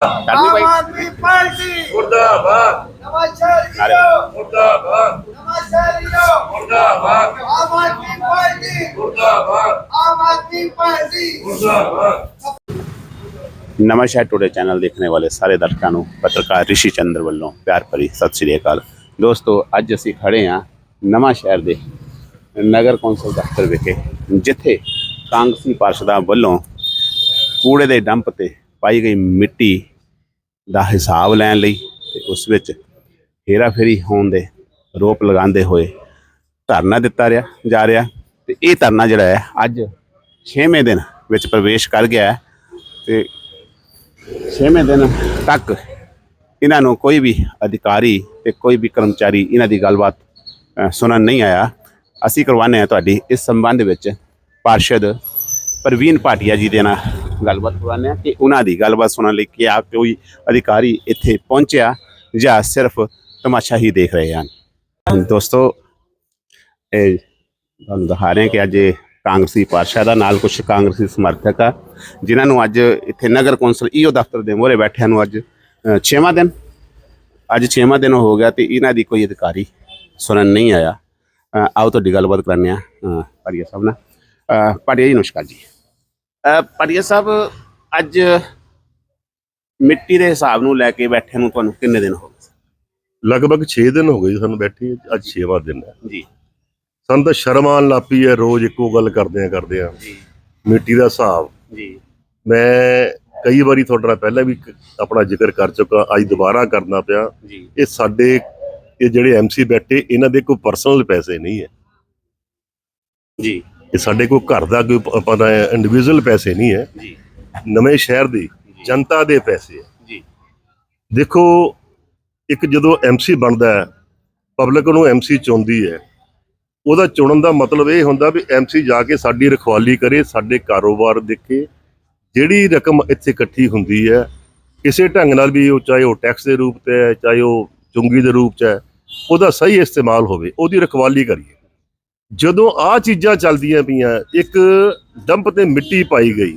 ਕਰਨੀ ਆਮ ਬਾਈ ਆਦਮੀ ਪਾਰਟੀ। ਮੁਰਦਾਬਾਦ। ਨਵਾਂਸ਼ਹਿਰ ਨਾਰੇ। ਜੀਓ। ਮੁਰਦਾਬਾਦ। ਨਵਾਂਸ਼ਹਿਰ ਜੀਓ। ਮੁਰਦਾਬਾਦ। ਆਮ ਆਦਮੀ ਪਾਰਟੀ। ਮੁਰਦਾਬਾਦ। ਆਮ ਆਦਮੀ ਪਾਰਟੀ। ਮੁਰਦਾਬਾਦ। ਨਵਾਂ ਸ਼ਹਿਰ ਟੁਡੇ ਚੈਨਲ ਦੇਖਣੇ ਵਾਲੇ ਸਾਰੇ ਦਰਸ਼ਕਾਂ ਨੂੰ ਪੱਤਰਕਾਰ ਰਿਸ਼ੀ ਚੰਦਰ ਵੱਲੋਂ ਪਿਆਰ ਭਰੀ ਸਤਿ ਸ੍ਰੀ ਅਕਾਲ। ਦੋਸਤੋ ਅੱਜ ਅਸੀਂ ਖੜੇ ਹਾਂ ਨਵਾਂ ਸ਼ਹਿਰ ਦੇ ਨਗਰ ਕੌਂਸਲ ਦਫ਼ਤਰ ਵਿਖੇ ਜਿੱਥੇ ਕਾਂਗਰਸੀ ਪਾਰਸ਼ਦਾਂ ਵੱਲੋਂ ਕੂੜੇ ਦੇ ਡੰਪ ਤੇ ਪਾਈ ਗਈ ਮਿੱਟੀ ਦਾ ਹਿਸਾਬ ਲੈਣ ਲਈ ਤੇ ਉਸ ਵਿੱਚ ਹੇਰਾਫੇਰੀ ਹੋਣ ਦੇ ਰੋਪ ਲਗਾਉਂਦੇ ਹੋਏ ਧਰਨਾ ਦਿੱਤਾ ਰਿਹਾ, ਜਾ ਰਿਹਾ ਤੇ ਇਹ ਧਰਨਾ ਜਿਹੜਾ ਹੈ, ਅੱਜ 6ਵੇਂ ਦਿਨ ਵਿੱਚ ਪ੍ਰਵੇਸ਼ ਕਰ ਗਿਆ ਹੈ ਤੇ ਛੇਵੇਂ ਦਿਨ ਤੱਕ ਇਹਨਾਂ ਨੂੰ ਕੋਈ ਵੀ ਅਧਿਕਾਰੀ ਤੇ ਕੋਈ ਵੀ ਕਰਮਚਾਰੀ ਇਹਨਾਂ ਦੀ ਗੱਲਬਾਤ ਸੁਣਨ ਨਹੀਂ ਆਇਆ। ਅਸੀਂ ਕਰਵਾਉਂਦੇ ਹਾਂ ਤੁਹਾਡੀ ਇਸ ਸੰਬੰਧ ਵਿੱਚ ਪਾਰਸ਼ਦ ਪ੍ਰਵੀਨ ਭਾਟੀਆ ਜੀ ਦੇ ਨਾਲ ਗੱਲਬਾਤ ਕਰਵਾਉਂਦੇ ਹਾਂ ਕਿ ਉਹਨਾਂ ਦੀ ਗੱਲਬਾਤ ਸੁਣਨ ਲਈ ਕਿ ਆ ਕੋਈ ਅਧਿਕਾਰੀ ਇੱਥੇ ਪਹੁੰਚਿਆ ਜਾਂ ਸਿਰਫ ਤਮਾਸ਼ਾ ਹੀ ਦੇਖ ਰਹੇ ਹਨ। ਦੋਸਤੋ ਇਹ ਤੁਹਾਨੂੰ ਦਿਖਾ ਰਹੇ ਕਿ ਅੱਜ ਕਾਂਗਰਸੀ ਪਾਰਸ਼ਦ ਦਾ ਨਾਲ ਕੁਝ ਕਾਂਗਰਸੀ ਸਮਰਥਕ ਆ ਜਿਨ੍ਹਾਂ ਨੂੰ ਅੱਜ ਇੱਥੇ ਨਗਰ ਕੌਂਸਲ ਈਓ ਦਫ਼ਤਰ ਦੇ ਮੋਹਰੇ ਬੈਠਿਆਂ ਨੂੰ ਅੱਜ 6ਵਾਂ ਦਿਨ ਅੱਜ 6ਵਾਂ ਦਿਨ ਹੋ ਗਿਆ ਤੇ ਇਹਨਾਂ ਦੀ ਕੋਈ ਅਧਿਕਾਰੀ ਸੁਣਨ ਨਹੀਂ ਆਇਆ। ਆਓ ਤੁਹਾਡੀ ਗੱਲਬਾਤ ਕਰਨੇ ਆ ਪੜੀਆ ਸਾਹਿਬ ਨਾਲ। ਅ, ਭਾਟੀਆ ਜੀ ਨਮਸਕਾਰ ਜੀ। ਅ, ਭਾਟੀਆ ਸਾਹਿਬ ਅੱਜ ਮਿੱਟੀ ਦੇ ਹਿਸਾਬ ਨੂੰ ਲੈ ਕੇ ਬੈਠੇ ਨੂੰ ਤੁਹਾਨੂੰ ਕਿੰਨੇ ਦਿਨ ਹੋ ਗਏ? ਲਗਭਗ 6 ਦਿਨ ਹੋ ਗਏ ਜੀ ਸਾਨੂੰ ਬੈਠੇ ਅੱਜ 6ਵਾਂ ਦਿਨ ਹੈ। ਜੀ। ਸਾਨੂੰ ਤਾਂ ਸ਼ਰਮ ਆਉਣ ਲੱਗ ਪਈ ਹੈ ਰੋਜ਼ ਇੱਕੋ ਗੱਲ ਕਰਦੇ ਆ ਕਰਦੇ ਆ ਜੀ। ਮਿੱਟੀ ਦਾ ਹਿਸਾਬ। ਜੀ। ਮੈਂ ਕਈ ਵਾਰੀ ਤੁਹਾਡੇ ਨਾਲ ਪਹਿਲਾਂ ਵੀ ਆਪਣਾ ਜ਼ਿਕਰ ਕਰ ਚੁੱਕਾ ਅੱਜ ਦੁਬਾਰਾ ਕਰਨਾ ਪਿਆ। ਇਹ ਸਾਡੇ ਇਹ ਜਿਹੜੇ ਐਮਸੀ ਬੈਠੇ ਇਹਨਾਂ ਦੇ ਕੋਈ ਪਰਸਨਲ ਪੈਸੇ ਨਹੀਂ ਹੈ। ਜੀ। ਇਹ ਸਾਡੇ ਕੋਈ ਘਰ ਦਾ ਕੋਈ ਪ- ਪਤਾ ਹੈ ਇੰਡੀਵਿਜੂਅਲ ਪੈਸੇ ਨਹੀਂ ਹੈ। ਜੀ। ਨਵੇਂ ਸ਼ਹਿਰ ਦੀ ਜਨਤਾ ਦੇ ਪੈਸੇ ਹੈ। ਜੀ। ਦੇਖੋ ਇੱਕ ਜਦੋਂ ਐਮਸੀ ਬਣਦਾ ਹੈ ਪਬਲਿਕ ਨੂੰ ਐਮਸੀ ਚੁਣਦੀ ਹੈ ਉਹਦਾ ਚੁਣਨ ਦਾ ਮਤਲਬ ਇਹ ਹੁੰਦਾ ਵੀ ਐਮਸੀ ਜਾ ਕੇ ਸਾਡੀ ਰਖਵਾਲੀ ਕਰੇ ਸਾਡੇ ਕਾਰੋਬਾਰ ਦੇਖੇ। ਜਿਹੜੀ ਰਕਮ ਇੱਥੇ ਇਕੱਠੀ ਹੁੰਦੀ ਹੈ ਕਿਸੇ ਢੰਗ ਨਾਲ ਵੀ ਉਹ ਚਾਹੇ ਉਹ ਟੈਕਸ ਦੇ ਰੂਪ ਤੇ ਹੈ ਚਾਹੇ ਉਹ ਚੁੰਗੀ ਦੇ ਰੂਪ ਚ ਹੈ ਉਹਦਾ ਸਹੀ ਇਸਤੇਮਾਲ ਹੋਵੇ ਉਹਦੀ ਰਖਵਾਲੀ ਕਰੀਏ। ਜਦੋਂ ਆ ਚੀਜ਼ਾਂ ਚੱਲਦੀਆਂ ਪਈਆਂ ਇੱਕ ਡੰਪ ਤੇ ਮਿੱਟੀ ਪਾਈ ਗਈ।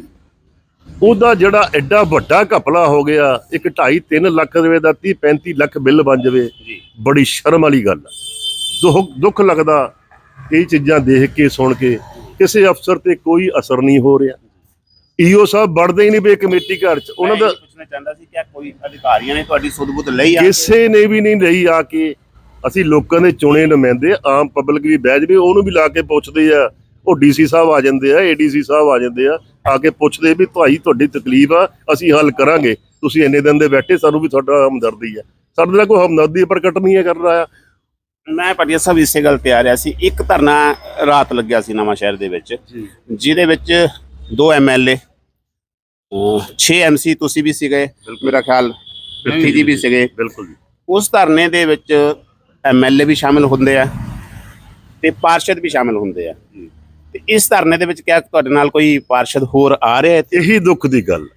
ਉਹਦਾ ਜਿਹੜਾ ਐਡਾ ਵੱਡਾ ਘਪਲਾ ਹੋ ਗਿਆ ਇੱਕ 2.5 3 ਲੱਖ ਰੁਪਏ ਦਾ 30 35 ਲੱਖ ਬਿੱਲ ਬਣ ਜਾਵੇ ਬੜੀ ਸ਼ਰਮ ਵਾਲੀ ਗੱਲ ਹੈ ਦੁੱਖ ਦੁੱਖ ਲੱਗਦਾ ਇਹ ਚੀਜ਼ਾਂ ਦੇਖ ਕੇ ਸੁਣ ਕੇ ਕਿਸੇ ਅਫਸਰ ਤੇ ਕੋਈ ਅਸਰ ਨਹੀਂ ਹੋ ਰਿਹਾ। ਈਓ ਸਾਹਿਬ ਵੜਦੇ ਹੀ ਨਹੀਂ ਪਏ ਕਮੇਟੀ ਘਰ ਚ। ਉਹਨਾਂ ਦਾ ਪੁੱਛਣਾ ਚਾਹੁੰਦਾ ਸੀ ਕਿ ਕੋਈ ਅਧਿਕਾਰੀਆਂ ਨੇ ਤੁਹਾਡੀ ਸੁਧ-ਬੁੱਧ ਲਈ ਆ? ਕਿਸੇ ਨੇ ਵੀ ਨਹੀਂ ਲਈ ਆ ਕੇ ਅਸੀਂ ਲੋਕਾਂ ਦੇ ਚੁਣੇ ਨੁਮਾਇੰਦੇ ਆਮ ਪਬਲਿਕ ਵੀ ਬਹਿ ਜਾਵੇ ਉਹਨੂੰ ਵੀ ਲਾ ਕੇ ਪੁੱਛਦੇ ਆ। ਉਹ ਡੀਸੀ ਸਾਹਿਬ ਆ ਜਾਂਦੇ ਆ ਏਡੀਸੀ ਸਾਹਿਬ ਆ ਜਾਂਦੇ ਆ ਆ ਕੇ ਪੁੱਛਦੇ ਵੀ ਭਾਈ ਤੁਹਾਡੀ ਤਕਲੀਫ ਆ ਅਸੀਂ ਹੱਲ ਕਰਾਂਗੇ। ਤੁਸੀਂ ਇੰਨੇ ਦਿਨ ਦੇ ਬੈਠੇ ਸਾਨੂੰ ਵੀ ਤੁਹਾਡਾ ਹਮਦਰਦੀ ਆ। ਸਾਡੇ ਨਾਲ ਕੋਈ ਹਮਦਰਦੀ ਪ੍ਰਗਟ ਨਹੀਂ ਹੈ ਕਰ ਰਿਹਾ ਮੈਂ ਪਟਿਆ ਸਾਹਿਬ ਇਸੇ ਗੱਲ ਤੇ ਆ ਰਿਹਾ ਸੀ। ਇੱਕ ਧਰਨਾ ਰਾਤ ਲੱਗਿਆ ਸੀ ਨਵਾਂ ਸ਼ਹਿਰ ਦੇ ਵਿੱਚ ਜਿਹਦੇ ਵਿੱਚ ਦੋ ਐਮਐਲਏ 6 ਐਮਸੀ ਤੁਸੀਂ ਵੀ ਸੀਗੇ ਮੇਰਾ ਖਿਆਲ ਜੀ ਵੀ ਸੀਗੇ। ਬਿਲਕੁਲ ਉਸ ਧਰਨੇ ਦੇ ਵਿੱਚ ਐਮਐਲਏ ਵੀ ਸ਼ਾਮਿਲ ਹੁੰਦੇ ਆ ਤੇ ਪਾਰਸ਼ਦ ਵੀ ਸ਼ਾਮਿਲ ਹੁੰਦੇ ਆ। ਤੇ ਇਸ ਧਰਨੇ ਦੇ ਵਿੱਚ ਕਿਆ ਤੁਹਾਡੇ ਨਾਲ ਕੋਈ ਪਾਰਸ਼ਦ ਹੋਰ ਆ ਰਿਹਾ ਇੱਥੇ? ਇਹੀ ਦੁੱਖ ਦੀ ਗੱਲ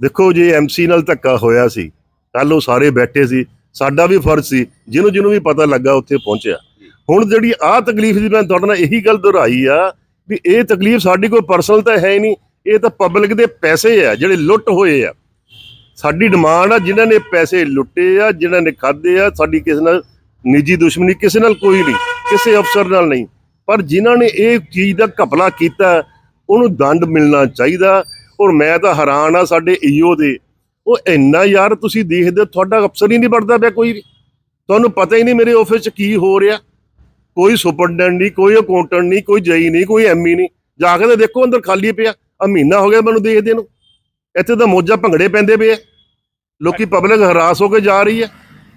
ਦੇਖੋ ਜੇ ਐਮਸੀ ਨਾਲ ਧੱਕਾ ਹੋਇਆ ਸੀ ਕੱਲ ਉਹ ਸਾਰੇ ਬੈਠੇ ਸੀ ਸਾਡਾ ਵੀ ਫਰਜ਼ ਸੀ ਜਿਹਨੂੰ ਜਿਹਨੂੰ ਵੀ ਪਤਾ ਲੱਗਾ ਉੱਥੇ ਪਹੁੰਚਿਆ। ਹੁਣ ਜਿਹੜੀ ਆਹ ਤਕਲੀਫ ਦੀ ਮੈਂ ਤੁਹਾਡੇ ਨਾਲ ਇਹੀ ਗੱਲ ਦੁਹਰਾਈ ਆ ਵੀ ਇਹ ਤਕਲੀਫ ਸਾਡੀ ਕੋਈ ਪਰਸਨਲ ਤਾਂ ਹੈ ਹੀ ਨਹੀਂ ਇਹ ਤਾਂ ਪਬਲਿਕ ਦੇ ਪੈਸੇ ਆ ਜਿਹੜੇ ਲੁੱਟ ਹੋਏ ਆ। ਸਾਡੀ ਡਿਮਾਂਡ ਆ ਜਿਨ੍ਹਾਂ ਨੇ ਪੈਸੇ ਲੁੱਟੇ ਆ ਜਿਨ੍ਹਾਂ ਨੇ ਖਾਦੇ ਆ ਸਾਡੀ ਕਿਸੇ ਨਾਲ ਨਿੱਜੀ ਦੁਸ਼ਮਣੀ ਕਿਸੇ ਨਾਲ ਕੋਈ ਨਹੀਂ ਕਿਸੇ ਅਫਸਰ ਨਾਲ ਨਹੀਂ। ਪਰ ਜਿਨ੍ਹਾਂ ਨੇ ਇਹ ਚੀਜ਼ ਦਾ ਘਪਲਾ ਕੀਤਾ ਉਹਨੂੰ ਦੰਡ ਮਿਲਣਾ ਚਾਹੀਦਾ। ਔਰ ਮੈਂ ਤਾਂ ਹੈਰਾਨ ਆ ਸਾਡੇ ਈਓ ਦੇ। ਉਹ ਇੰਨਾ ਯਾਰ ਤੁਸੀਂ ਦੇਖਦੇ ਹੋ, ਤੁਹਾਡਾ ਅਫਸਰ ਹੀ ਨਹੀਂ ਬਣਦਾ ਪਿਆ ਕੋਈ। ਵੀ ਤੁਹਾਨੂੰ ਪਤਾ ਹੀ ਨਹੀਂ ਮੇਰੇ ਆਫਿਸ 'ਚ ਕੀ ਹੋ ਰਿਹਾ। ਕੋਈ ਸੁਪਰਡੈਂਟ ਨਹੀਂ ਕੋਈ ਅਕਾਊਂਟੈਂਟ ਨਹੀਂ ਕੋਈ ਜਈ ਨਹੀਂ ਕੋਈ ਐਮਈ ਨਹੀਂ। ਜਾ ਕੇ ਤਾਂ ਦੇਖੋ ਅੰਦਰ ਖਾਲੀ ਪਿਆ। ਆ ਮਹੀਨਾ ਹੋ ਗਿਆ ਮੈਨੂੰ ਦੇਖਦੇ ਨੂੰ। ਇੱਥੇ ਤਾਂ ਮੋਜਾ ਭੰਗੜੇ ਪੈਂਦੇ ਪਏ ਆ। ਲੋਕੀ ਪਬਲਿਕ ਹਰਾਸ ਹੋ ਕੇ ਜਾ ਰਹੀ ਹੈ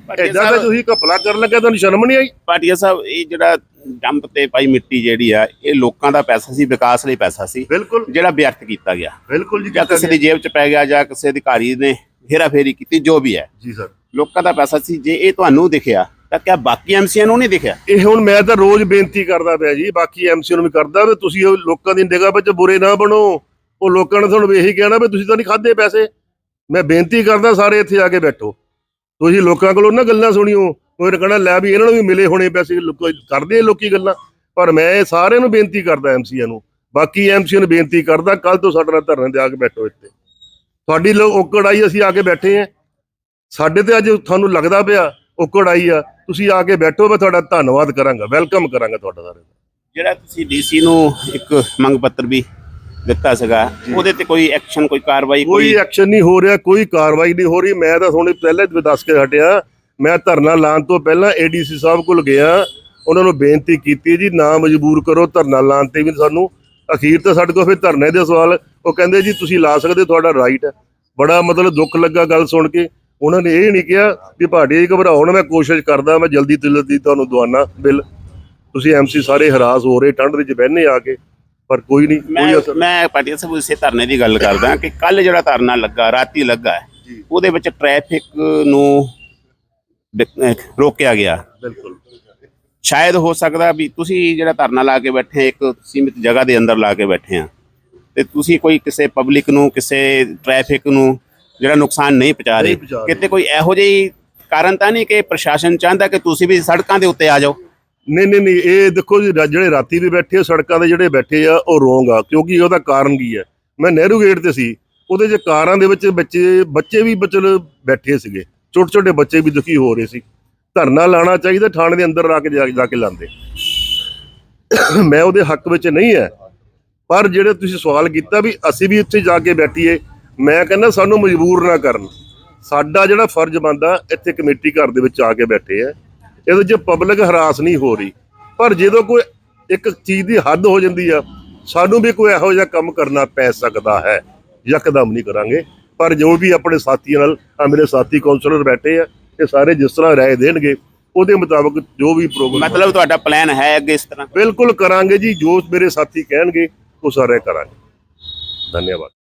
ਐਦਾਂ ਤਾਂ ਤੁਸੀਂ ਘਪਲਾ ਕਰਨ ਲੱਗੇ ਤੁਹਾਨੂੰ ਸ਼ਰਮ ਨਹੀਂ ਆਈ? ਭਾਟੀਆ ਸਾਹਿਬ ਇਹ ਜਿਹੜਾ ਡੰਪ ਤੇ ਪਾਈ ਮਿੱਟੀ ਜਿਹੜੀ ਆ ਇਹ ਲੋਕਾਂ ਦਾ ਪੈਸਾ ਸੀ ਵਿਕਾਸ ਲਈ ਪੈਸਾ ਸੀ ਬਿਲਕੁਲ। ਜਿਹੜਾ ਵਿਅਰਥ ਕੀਤਾ ਗਿਆ। ਬਿਲਕੁਲ ਜੀ ਜਾਂ ਕਿਸੇ ਦੀ ਜੇਬ 'ਚ ਪੈ ਗਿਆ ਜਾਂ ਕਿਸੇ ਅਧਿਕਾਰੀ ਨੇ ਹੇਰਾਫੇਰੀ ਕੀਤੀ ਜੋ ਵੀ ਹੈ। ਜੀ ਸਰ। ਲੋਕਾਂ ਦਾ ਪੈਸਾ ਸੀ ਜੇ ਇਹ ਤੁਹਾਨੂੰ ਦਿਖਿਆ ਤਾਂ ਕਿਆ ਬਾਕੀ ਐਮਸੀਆਂ ਨੂੰ ਨਹੀਂ ਦਿਖਿਆ? ਇਹ ਹੁਣ ਮੈਂ ਤਾਂ ਰੋਜ਼ ਬੇਨਤੀ ਕਰਦਾ ਪਿਆ ਜੀ ਬਾਕੀ ਐਮਸੀ ਨੂੰ ਵੀ ਕਰਦਾ ਵੀ ਤੁਸੀਂ ਉਹ ਲੋਕਾਂ ਦੀ ਨਿਗਾਹ ਵਿੱਚ ਬੁਰੇ ਨਾ ਬਣੋ। ਉਹ ਲੋਕਾਂ ਨੇ ਤੁਹਾਨੂੰ ਇਹੀ ਕਹਿਣਾ ਵੀ ਤੁਸੀਂ ਤਾਂ ਨਹੀਂ ਖਾਦੇ ਪੈਸੇ। ਮੈਂ ਬੇਨਤੀ ਕਰਦਾ ਸਾਰੇ ਇੱਥੇ ਆ ਕੇ ਬੈਠੋ। ਤੁਸੀਂ ਲੋਕਾਂ ਕੋਲੋਂ ਨਾ ਗੱਲਾਂ ਸੁਣਿਓ ਕੋਈ ਨੇ ਲੈ ਵੀ ਇਹਨਾਂ ਨੂੰ ਵੀ ਮਿਲੇ ਹੋਣੇ ਪੈਸੇ ਕਰਦੇ ਲੋਕੀ ਗੱਲਾਂ, ਪਰ ਮੈਂ ਇਹ ਸਾਰਿਆਂ ਨੂੰ ਬੇਨਤੀ ਕਰਦਾ ਐਮਸੀਆਂ ਨੂੰ, ਬਾਕੀ ਐਮਸੀ ਨੂੰ ਬੇਨਤੀ ਕਰਦਾ ਕੱਲ ਤੋਂ ਸਾਡੇ ਨਾਲ ਧਰਨੇ ਤੇ ਆ ਕੇ ਬੈਠੋ ਇੱਥੇ ਤੁਹਾਡੀ ਲੋ ਔਕੜ ਆਈ ਅਸੀਂ ਆ ਕੇ ਬੈਠੇ ਆ ਸਾਡੇ ਤੇ ਅੱਜ ਤੁਹਾਨੂੰ ਲੱਗਦਾ ਪਿਆ ਔਕੜ ਆਈ ਆ, ਤੁਸੀਂ ਆ ਕੇ ਬੈਠੋ, ਮੈਂ ਤੁਹਾਡਾ ਧੰਨਵਾਦ ਕਰਾਂਗਾ, ਵੈਲਕਮ ਕਰਾਂਗਾ ਤੁਹਾਡਾ ਸਾਰਿਆਂ ਦਾ। ਜਿਹੜਾ ਤੁਸੀਂ ਡੀਸੀ ਨੂੰ ਇੱਕ ਮੰਗ ਪੱਤਰ ਵੀ ਦਿੱਤਾ ਸੀਗਾ। ਉਹਦੇ ਤੇ ਕੋਈ ਐਕਸ਼ਨ ਕੋਈ ਕਾਰਵਾਈ ਕੋਈ ਐਕਸ਼ਨ ਨਹੀਂ ਹੋ ਰਿਹਾ ਕੋਈ ਕਾਰਵਾਈ ਨਹੀਂ ਹੋ ਰਹੀ। ਮੈਂ ਤਾਂ ਹੁਣੇ ਪਹਿਲੇ ਵੀ ਦੱਸ ਕੇ ਹਟਿਆ। ਮੈਂ ਧਰਨਾ ਲਾਉਣ ਤੋਂ ਪਹਿਲਾਂ ਏਡੀਸੀ ਸਾਹਿਬ ਕੋਲ ਗਿਆ। ਉਹਨਾਂ ਨੂੰ ਬੇਨਤੀ ਕੀਤੀ ਜੀ ਨਾ ਮਜਬੂਰ ਕਰੋ ਧਰਨਾ ਲਾਉਣ ਤੇ ਵੀ ਸਾਨੂੰ। ਅਖੀਰ ਤੇ ਸਾਡੇ ਕੋਲ ਫਿਰ ਧਰਨੇ ਦੇ ਸਵਾਲ। ਉਹ ਕਹਿੰਦੇ ਜੀ ਤੁਸੀਂ ਲਾ ਸਕਦੇ ਤੁਹਾਡਾ ਰਾਈਟ ਹੈ। ਬੜਾ ਮਤਲਬ ਦੁੱਖ ਲੱਗਾ ਗੱਲ ਸੁਣ ਕੇ। ਉਹਨਾਂ ਨੇ ਇਹ ਨਹੀਂ ਕਿਹਾ ਵੀ ਭਾਟੀ ਘਬਰਾਓ ਨਾ ਮੈਂ ਕੋਸ਼ਿਸ਼ ਕਰਦਾ ਮੈਂ ਜਲਦੀ ਤੋਂ ਜਲਦੀ ਤੁਹਾਨੂੰ ਦਵਾਨਾ ਬਿੱਲ। ਤੁਸੀਂ ਐਮਸੀ ਸਾਰੇ ਹਰਾਸ ਹੋ ਰਹੇ ਠੰਡ ਵਿੱਚ ਬਹਿਨੇ ਆ ਕੇ। ਪਰ ਕੋਈ ਨਹੀਂ ਮੈਂ ਕੋਈ ਅਸਰ ਮੈਂ ਪਾਟਿਆ ਸਾਹਿਬ ਇਸੇ ਧਰਨੇ ਦੀ ਗੱਲ ਕਰਦਾ ਕਿ ਕੱਲ ਜਿਹੜਾ ਧਰਨਾ ਲੱਗਾ ਰਾਤੀ ਲੱਗਾ ਉਹਦੇ ਵਿੱਚ ਟ੍ਰੈਫਿਕ ਨੂੰ ਰੋਕਿਆ ਗਿਆ। ਬਿਲਕੁਲ। ਸ਼ਾਇਦ ਹੋ ਸਕਦਾ ਵੀ ਤੁਸੀਂ ਜਿਹੜਾ ਧਰਨਾ ਲਾ ਕੇ ਬੈਠੇ ਇੱਕ ਸੀਮਿਤ ਜਗ੍ਹਾ ਦੇ ਅੰਦਰ ਲਾ ਕੇ ਬੈਠੇ ਆ ਤੇ ਤੁਸੀਂ ਕੋਈ ਕਿਸੇ ਪਬਲਿਕ ਨੂੰ ਕਿਸੇ ਟ੍ਰੈਫਿਕ ਨੂੰ ਜਿਹੜਾ ਨੁਕਸਾਨ ਨਹੀਂ ਪਹੁੰਚਾ ਰਹੇ। ਕਿਤੇ ਕੋਈ ਇਹੋ ਜਿਹੀ ਕਾਰਨ ਤਾਂ ਨਹੀਂ ਕਿ ਪ੍ਰਸ਼ਾਸਨ ਚਾਹੁੰਦਾ ਕਿ ਤੁਸੀਂ ਵੀ ਸੜਕਾਂ ਦੇ ਉੱਤੇ ਆ ਜਾਓ? ਨਹੀਂ ਨਹੀਂ ਨਹੀਂ, ਇਹ ਦੇਖੋ ਜੀ, ਰਾ- ਜਿਹੜੇ ਰਾਤੀ ਵੀ ਬੈਠੇ ਆ, ਸੜਕਾਂ ਦੇ ਜਿਹੜੇ ਬੈਠੇ ਆ, ਉਹ ਰੋਂਗ ਆ, ਕਿਉਂਕਿ ਉਹਦਾ ਕਾਰਨ ਕੀ ਹੈ? ਮੈਂ ਨਹਿਰੂ ਗੇਟ ਤੇ ਸੀ, ਉਹਦੇ 'ਚ ਕਾਰਾਂ ਦੇ ਵਿੱਚ ਬੱਚੇ ਬੱਚੇ ਵੀ ਬਚਲ ਬੈਠੇ ਸੀਗੇ ਛੋਟੇ ਛੋਟੇ ਬੱਚੇ ਵੀ ਦੁਖੀ ਹੋ ਰਹੇ ਸੀ। ਧਰਨਾ ਲਾਣਾ ਚਾਹੀਦਾ, ਥਾਣੇ ਦੇ ਅੰਦਰ ਲਾ ਕੇ ਜਾ ਜਾ ਕੇ ਲਾਉਂਦੇ। ਮੈਂ ਉਹਦੇ ਹੱਕ ਵਿੱਚ ਨਹੀਂ ਹੈ, ਪਰ ਜਿਹੜੇ ਤੁਸੀਂ ਸਵਾਲ ਕੀਤਾ ਵੀ ਅਸੀਂ ਵੀ ਉੱਥੇ ਜਾ ਕੇ ਬੈਠੀਏ, ਮੈਂ ਕਹਿੰਦਾ ਸਾਨੂੰ ਮਜਬੂਰ ਨਾ ਕਰਨ। ਸਾਡਾ ਜਿਹੜਾ ਫਰਜ਼ ਬਣਦਾ, ਇੱਥੇ ਕਮੇਟੀ ਘਰ ਦੇ ਵਿੱਚ ਆ ਕੇ ਬੈਠੇ ਆ। ਇਹਦੇ 'ਚ ਪਬਲਿਕ ਹਰਾਸ ਨਹੀਂ ਹੋ ਰਹੀ। ਪਰ ਜਦੋਂ ਕੋਈ ਇੱਕ ਚੀਜ਼ ਦੀ ਹੱਦ ਹੋ ਜਾਂਦੀ ਆ ਸਾਨੂੰ ਵੀ ਕੋਈ ਇਹੋ ਜਿਹਾ ਕੰਮ ਕਰਨਾ ਪੈ ਸਕਦਾ ਹੈ। ਯਕਦਮ ਨਹੀਂ ਕਰਾਂਗੇ। ਪਰ ਜੋ ਵੀ ਆਪਣੇ ਸਾਥੀਆਂ ਨਾਲ ਆ ਮੇਰੇ ਸਾਥੀ ਕਾਉਂਸਲਰ ਬੈਠੇ ਆ ਇਹ ਸਾਰੇ ਜਿਸ ਤਰ੍ਹਾਂ ਰਾਏ ਦੇਣਗੇ ਉਹਦੇ ਮੁਤਾਬਕ ਜੋ ਵੀ ਪ੍ਰੋਗਰਾਮ ਮਤਲਬ ਤੁਹਾਡਾ ਪਲਾਨ ਹੈ ਅੱਗੇ ਇਸ ਤਰ੍ਹਾਂ? ਬਿਲਕੁਲ ਕਰਾਂਗੇ ਜੀ ਜੋ ਮੇਰੇ ਸਾਥੀ ਕਹਿਣਗੇ ਉਹ ਸਾਰੇ ਕਰਾਂਗੇ। ਧੰਨਵਾਦ।